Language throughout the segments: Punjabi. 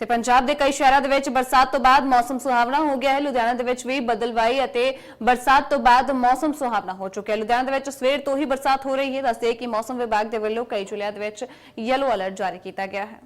ਤੇ ਪੰਜਾਬ ਦੇ ਕਈ ਸ਼ਹਿਰਾਂ ਦੇ ਵਿੱਚ ਬਰਸਾਤ ਤੋਂ ਬਾਅਦ ਮੌਸਮ ਸੁਹਾਵਣਾ ਹੋ ਗਿਆ ਹੈ। ਲੁਧਿਆਣਾ ਦੇ ਵਿੱਚ ਵੀ ਬਦਲਵਾਈ ਅਤੇ ਬਰਸਾਤ ਤੋਂ ਬਾਅਦ ਮੌਸਮ ਸੁਹਾਵਣਾ ਹੋ ਚੁੱਕਿਆ ਹੈ। ਲੁਧਿਆਣਾ ਦੇ ਵਿੱਚ ਸਵੇਰ ਤੋਂ ਹੀ ਬਰਸਾਤ ਹੋ ਰਹੀ ਹੈ। ਦੱਸਦੇ ਕਿ ਮੌਸਮ ਵਿਭਾਗ ਦੇ ਵੱਲੋਂ ਕਈ ਜ਼ਿਲ੍ਹਿਆਂ ਦੇ ਵਿੱਚ ਯੈਲੋ ਅਲਰਟ ਜਾਰੀ ਕੀਤਾ ਗਿਆ ਹੈ।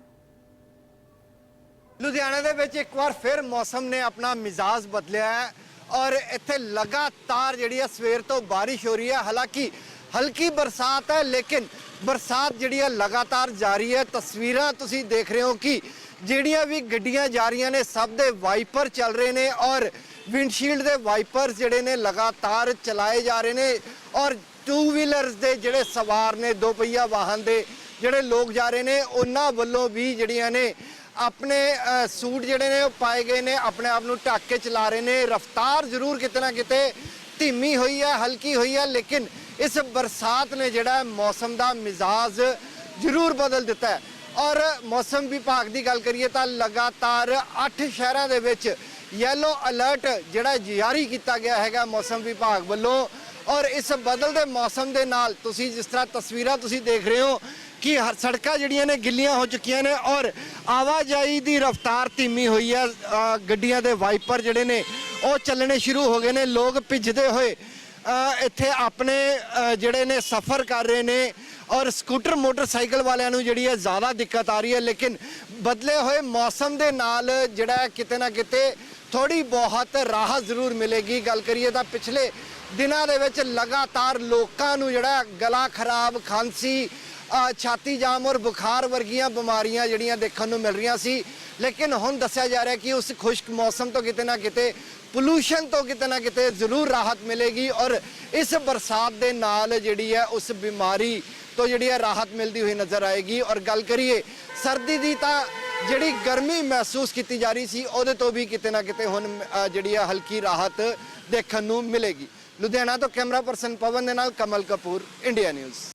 ਲੁਧਿਆਣਾ ਦੇ ਵਿੱਚ ਇੱਕ ਵਾਰ ਫਿਰ ਮੌਸਮ ਨੇ ਆਪਣਾ ਮਿਜ਼ਾਜ ਬਦਲਿਆ ਹੈ ਔਰ ਇੱਥੇ ਲਗਾਤਾਰ ਜਿਹੜੀ ਹੈ ਸਵੇਰ ਤੋਂ ਬਾਰਿਸ਼ ਹੋ ਰਹੀ ਹੈ। ਹਾਲਾਂਕਿ ਹਲਕੀ ਬਰਸਾਤ ਹੈ, ਲੇਕਿਨ ਬਰਸਾਤ ਜਿਹੜੀ ਹੈ ਲਗਾਤਾਰ ਜਾਰੀ ਹੈ। ਤਸਵੀਰਾਂ ਤੁਸੀਂ ਦੇਖ ਰਹੇ ਹੋ ਕਿ ਜਿਹੜੀਆਂ ਵੀ ਗੱਡੀਆਂ ਜਾ ਰਹੀਆਂ ਨੇ, ਸਭ ਦੇ ਵਾਈਪਰ ਚੱਲ ਰਹੇ ਨੇ ਔਰ ਵਿੰਡਸ਼ੀਲਡ ਦੇ ਵਾਈਪਰਸ ਜਿਹੜੇ ਨੇ ਲਗਾਤਾਰ ਚਲਾਏ ਜਾ ਰਹੇ ਨੇ ਔਰ ਟੂ ਵੀਲਰਸ ਦੇ ਜਿਹੜੇ ਸਵਾਰ ਨੇ, ਦੋ ਪਹੀਆ ਵਾਹਨ ਦੇ ਜਿਹੜੇ ਲੋਕ ਜਾ ਰਹੇ ਨੇ, ਉਹਨਾਂ ਵੱਲੋਂ ਵੀ ਜਿਹੜੀਆਂ ਨੇ ਆਪਣੇ ਸੂਟ ਜਿਹੜੇ ਨੇ ਉਹ ਪਾਏ ਗਏ ਨੇ, ਆਪਣੇ ਆਪ ਨੂੰ ਢੱਕ ਕੇ ਚਲਾ ਰਹੇ ਨੇ। ਰਫ਼ਤਾਰ ਜ਼ਰੂਰ ਕਿਤੇ ਨਾ ਕਿਤੇ ਧੀਮੀ ਹੋਈ ਹੈ, ਹਲਕੀ ਹੋਈ ਹੈ, ਲੇਕਿਨ ਇਸ ਬਰਸਾਤ ਨੇ ਜਿਹੜਾ ਮੌਸਮ ਦਾ ਮਿਜ਼ਾਜ ਜ਼ਰੂਰ ਬਦਲ ਦਿੱਤਾ ਹੈ। ਔਰ ਮੌਸਮ ਵਿਭਾਗ ਦੀ ਗੱਲ ਕਰੀਏ ਤਾਂ ਲਗਾਤਾਰ 8 ਸ਼ਹਿਰਾਂ ਦੇ ਵਿੱਚ ਯੈਲੋ ਅਲਰਟ ਜਿਹੜਾ ਜਾਰੀ ਕੀਤਾ ਗਿਆ ਹੈਗਾ ਮੌਸਮ ਵਿਭਾਗ ਵੱਲੋਂ। ਔਰ ਇਸ ਬਦਲਦੇ ਮੌਸਮ ਦੇ ਨਾਲ ਤੁਸੀਂ ਜਿਸ ਤਰ੍ਹਾਂ ਤਸਵੀਰਾਂ ਤੁਸੀਂ ਦੇਖ ਰਹੇ ਹੋ ਕਿ ਹਰ ਸੜਕਾਂ ਜਿਹੜੀਆਂ ਨੇ ਗਿੱਲੀਆਂ ਹੋ ਚੁੱਕੀਆਂ ਨੇ ਔਰ ਆਵਾਜਾਈ ਦੀ ਰਫ਼ਤਾਰ ਧੀਮੀ ਹੋਈ ਹੈ। ਗੱਡੀਆਂ ਦੇ ਵਾਈਪਰ ਜਿਹੜੇ ਨੇ ਉਹ ਚੱਲਣੇ ਸ਼ੁਰੂ ਹੋ ਗਏ ਨੇ। ਲੋਕ ਭਿੱਜਦੇ ਹੋਏ ਇੱਥੇ ਆਪਣੇ ਜਿਹੜੇ ਨੇ ਸਫ਼ਰ ਕਰ ਰਹੇ ਨੇ ਔਰ ਸਕੂਟਰ, ਮੋਟਰਸਾਈਕਲ ਵਾਲਿਆਂ ਨੂੰ ਜਿਹੜੀ ਹੈ ਜ਼ਿਆਦਾ ਦਿੱਕਤ ਆ ਰਹੀ ਹੈ, ਲੇਕਿਨ ਬਦਲੇ ਹੋਏ ਮੌਸਮ ਦੇ ਨਾਲ ਜਿਹੜਾ ਕਿਤੇ ਨਾ ਕਿਤੇ ਥੋੜੀ ਬਹੁਤ ਰਾਹਤ ਜ਼ਰੂਰ ਮਿਲੇਗੀ। ਗੱਲ ਕਰੀਏ ਤਾਂ ਪਿਛਲੇ ਦਿਨਾਂ ਦੇ ਵਿੱਚ ਲਗਾਤਾਰ ਲੋਕਾਂ ਨੂੰ ਜਿਹੜਾ ਗਲਾ ਖਰਾਬ, ਖਾਂਸੀ ਛਾਤੀ ਜਾਮ ਔਰ ਬੁਖਾਰ ਵਰਗੀਆਂ ਬਿਮਾਰੀਆਂ ਜਿਹੜੀਆਂ ਦੇਖਣ ਨੂੰ ਮਿਲ ਰਹੀਆਂ ਸੀ। ਲੇਕਿਨ ਹੁਣ ਦੱਸਿਆ ਜਾ ਰਿਹਾ ਕਿ ਉਸ ਖੁਸ਼ਕ ਮੌਸਮ ਤੋਂ ਕਿਤੇ ਨਾ ਕਿਤੇ ਪੋਲੂਸ਼ਨ ਤੋਂ ਕਿਤੇ ਨਾ ਕਿਤੇ ਜ਼ਰੂਰ ਰਾਹਤ ਮਿਲੇਗੀ ਔਰ ਇਸ ਬਰਸਾਤ ਦੇ ਨਾਲ ਜਿਹੜੀ ਹੈ ਉਸ ਬਿਮਾਰੀ ਤੋਂ ਜਿਹੜੀ ਹੈ ਰਾਹਤ ਮਿਲਦੀ ਹੋਈ ਨਜ਼ਰ ਆਏਗੀ। ਔਰ ਗੱਲ ਕਰੀਏ, ਸਰਦੀ ਦੀ ਤਾਂ ਜਿਹੜੀ ਗਰਮੀ ਮਹਿਸੂਸ ਕੀਤੀ ਜਾ ਰਹੀ ਸੀ, ਉਹਦੇ ਤੋਂ ਵੀ ਕਿਤੇ ਨਾ ਕਿਤੇ ਹੁਣ ਜਿਹੜੀ ਹੈ ਹਲਕੀ ਰਾਹਤ ਦੇਖਣ ਨੂੰ ਮਿਲੇਗੀ। ਲੁਧਿਆਣਾ ਤੋਂ ਕੈਮਰਾ ਪਰਸਨ ਪਵਨ ਦੇ ਨਾਲ ਕਮਲ ਕਪੂਰ, ਇੰਡੀਆ ਨਿਊਜ਼।